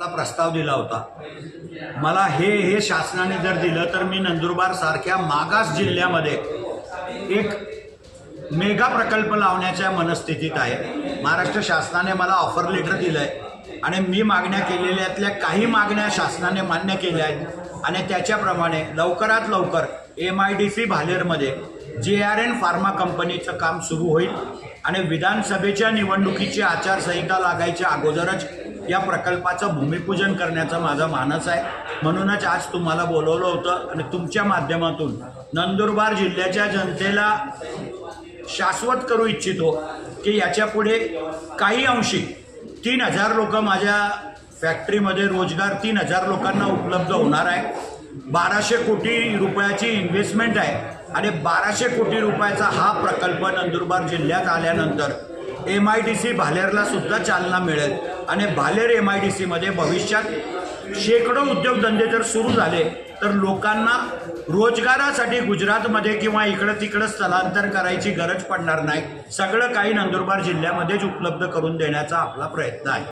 मला प्रस्ताव दिला होता. मला हे हे शासनाने जर दिलं तर मी नंदुरबार सारख्या मागास जिल्ह्यामध्ये एक मेगा प्रकल्प लावण्याच्या मनस्थितीत आहे. महाराष्ट्र शासनाने मला ऑफर लेटर दिलं आहे आणि मी मागण्या केलेल्यातल्या काही मागण्या शासनाने मान्य केल्या आहेत. आणि त्याच्याप्रमाणे लवकरात लवकर एम आय डी सी भालेरमध्ये जे आर एन फार्मा कंपनीचं काम सुरू होईल आणि विधानसभेच्या निवडणुकीची आचारसंहिता लागायच्या अगोदरच या प्रकल्पाचं भूमिपूजन करण्याचा माझा मानस आहे. म्हणूनच आज तुम्हाला बोलवलं होतं आणि तुमच्या माध्यमातून नंदुरबार जिल्ह्याच्या जनतेला शाश्वत करू इच्छितो की याच्यापुढे काही अंशी तीन हजार लोकं माझ्या फॅक्टरीमध्ये रोजगार तीन हजार लोकांना उपलब्ध होणार आहे. बाराशे कोटी रुपयाची इन्व्हेस्टमेंट आहे आणि बाराशे कोटी रुपयाचा हा प्रकल्प नंदुरबार जिल्ह्यात आल्यानंतर एम आय डी सी भालेरला सुद्धा चालना मिळेल. आणि भालेर एम आय डी सीमध्ये भविष्यात शेकडो उद्योगधंदे जर सुरू झाले तर लोकांना रोजगारासाठी गुजरातमध्ये किंवा इकडं तिकडं स्थलांतर करायची गरज पडणार नाही. सगळं काही नंदुरबार जिल्ह्यामध्येच उपलब्ध करून देण्याचा आपला प्रयत्न आहे.